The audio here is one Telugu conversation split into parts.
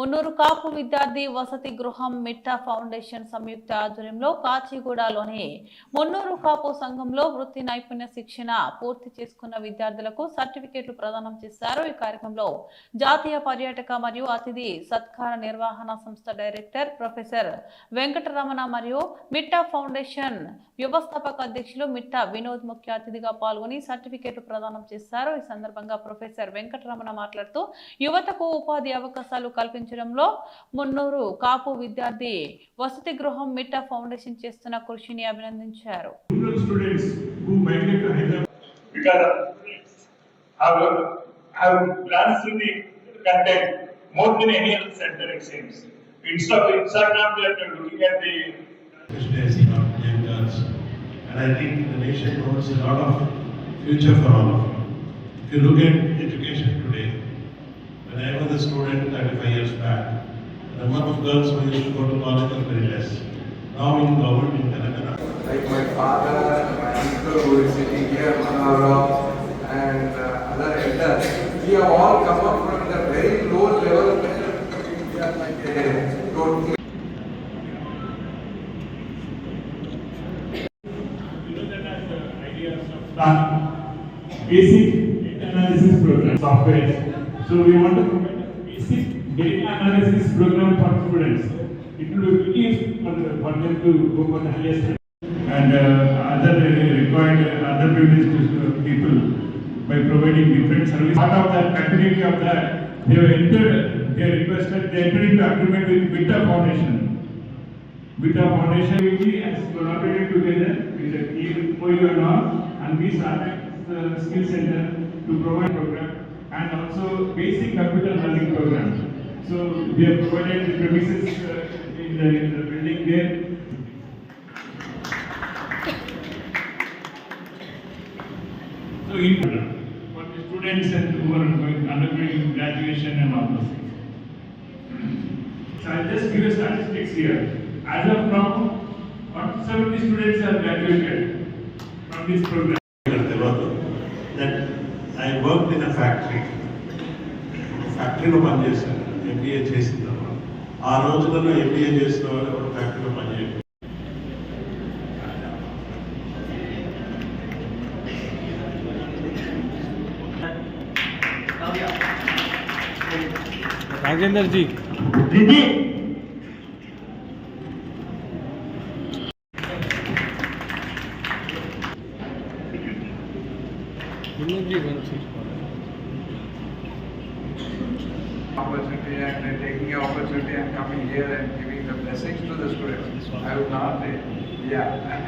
మున్నూరు కాపు విద్యార్థి వసతి గృహం మిట్టా ఫౌండేషన్ సంయుక్త ఆధ్వర్యంలో కాచిగూడలోని మున్నూరు కాపు సంఘంలో వృత్తి నైపుణ్య శిక్షణ పూర్తి చేసుకున్న విద్యార్థులకు సర్టిఫికేట్లు ప్రదానం చేశారు. ఈ కార్యక్రమంలో జాతీయ పర్యాటక మరియు అతిథి సత్కార నిర్వహణ సంస్థ డైరెక్టర్ ప్రొఫెసర్ వెంకటరమణ మరియు మిట్టా ఫౌండేషన్ వ్యవస్థాపక అధ్యక్షులు మిట్టా వినోద్ ముఖ్య అతిథిగా పాల్గొని సర్టిఫికేట్లు ప్రదానం చేశారు. ఈ సందర్భంగా ప్రొఫెసర్ వెంకటరమణ మాట్లాడుతూ యువతకు ఉపాధి అవకాశాలు కల్పించారు సమీపించడంలో మున్నూరు కాపు విద్యార్థి వసతి గృహం మిట్టా ఫౌండేషన్ చేస్తున్న కృషిని అభినందించారు. When I was a student 35 years back, the number of girls who used to go to college was very less. Now in government in Telangana, like my father, my uncle who is sitting here, Manavram, and uh, other elders, we have all come up from the very low level where we are like a totally start basic data analysis program software. So we want to provide basic data analysis program for students. It will be easy for, them to go for the highest and uh, other required uh, other privileged uh, people by providing different services. Part of that continuity of that, they have entered, they requested, they entered into agreement with Vita Foundation. Vita Foundation we has collaborated together with the team and all, and we started the skill center to provide program and also basic computer learning program. So we have provided the premises uh, in the, in the building there. So in for the students and who are going undergoing graduation and all those things. So I'll just give you statistics here. As of now, what seventy students have graduated from this program. that I worked in a factory. ఫ్యాక్టరీలో పనిచేశాను ఎంబీఏ చేసిన తర్వాత ఆ రోజులలో ఎంబీఏ చేసిన వాళ్ళు ఎవరు ఫ్యాక్టరీలో పనిచేయరు राजेंद्र जी Vinod ji opportunity and then taking the opportunity and coming here and giving the blessings to the students. I would not say, yeah.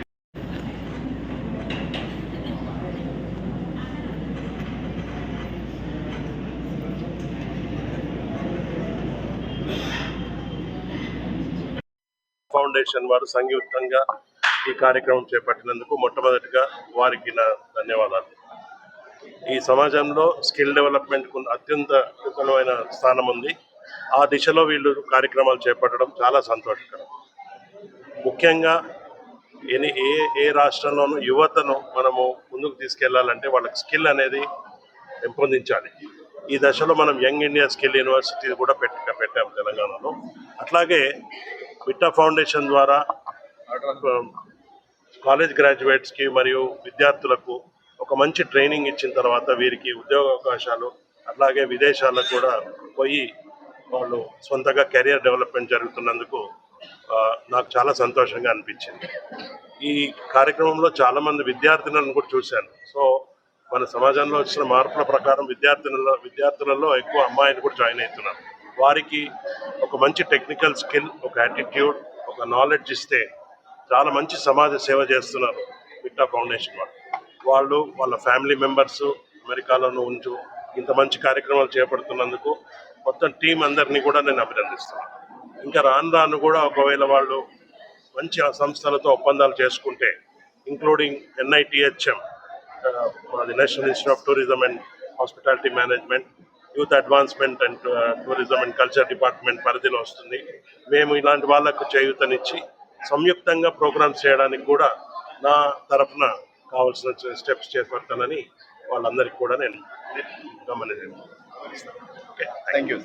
Foundation వారు సంయుక్తంగా ఈ కార్యక్రమం చేపట్టినందుకు మొట్టమొదటిగా వారికి నా ధన్యవాదాలు ఈ సమాజంలో స్కిల్ డెవలప్మెంట్కు అత్యంత విపులమైన స్థానం ఉంది. ఆ దిశలో వీళ్ళు కార్యక్రమాలు చేపట్టడం చాలా సంతోషకరం. ముఖ్యంగా ఎని ఏ ఏ రాష్ట్రంలోనూ యువతను మనము ముందుకు తీసుకెళ్ళాలంటే వాళ్ళకి స్కిల్ అనేది పెంపొందించాలి. ఈ దశలో మనం యంగ్ ఇండియా స్కిల్ యూనివర్సిటీ కూడా పెట్టి పెట్టాము తెలంగాణలో. అట్లాగే విట్టా ఫౌండేషన్ ద్వారా కాలేజ్ గ్రాడ్యుయేట్స్కి మరియు విద్యార్థులకు ఒక మంచి ట్రైనింగ్ ఇచ్చిన తర్వాత వీరికి ఉద్యోగ అవకాశాలు అట్లాగే విదేశాలకు కూడా పోయి వాళ్ళు సొంతగా కెరియర్ డెవలప్మెంట్ జరుగుతున్నందుకు నాకు చాలా సంతోషంగా అనిపించింది. ఈ కార్యక్రమంలో చాలామంది విద్యార్థినులను కూడా చూశాను. సో మన సమాజంలో వచ్చిన మార్పుల ప్రకారం విద్యార్థినుల విద్యార్థులలో ఎక్కువ అమ్మాయిలు కూడా జాయిన్ అవుతున్నారు. వారికి ఒక మంచి టెక్నికల్ స్కిల్ ఒక యాటిట్యూడ్ ఒక నాలెడ్జ్ ఇస్తే చాలా మంచి సమాజ సేవ చేస్తున్నారు విట్టా ఫౌండేషన్ వాళ్ళు. వాళ్ళు వాళ్ళ ఫ్యామిలీ మెంబర్స్ అమెరికాలోనూ ఉంచు ఇంత మంచి కార్యక్రమాలు చేపడుతున్నందుకు మొత్తం టీం అందరినీ కూడా నేను అభినందిస్తున్నాను. ఇంకా రాను రాను కూడా ఒకవేళ వాళ్ళు మంచి సంస్థలతో ఒప్పందాలు చేసుకుంటే ఇంక్లూడింగ్ ఎన్ఐటిహెచ్ఎం అది national institute of tourism and hospitality management youth advancement and tourism and culture department పరిధిలో వస్తుంది. మేము ఇలాంటి వాళ్ళకు చేయూతనిచ్చి సంయుక్తంగా ప్రోగ్రామ్స్ చేయడానికి కూడా నా తరఫున కావాల్సిన స్టెప్స్ చేపడతానని వాళ్ళందరికీ కూడా నేను గమనిస్తాను. Okay thank you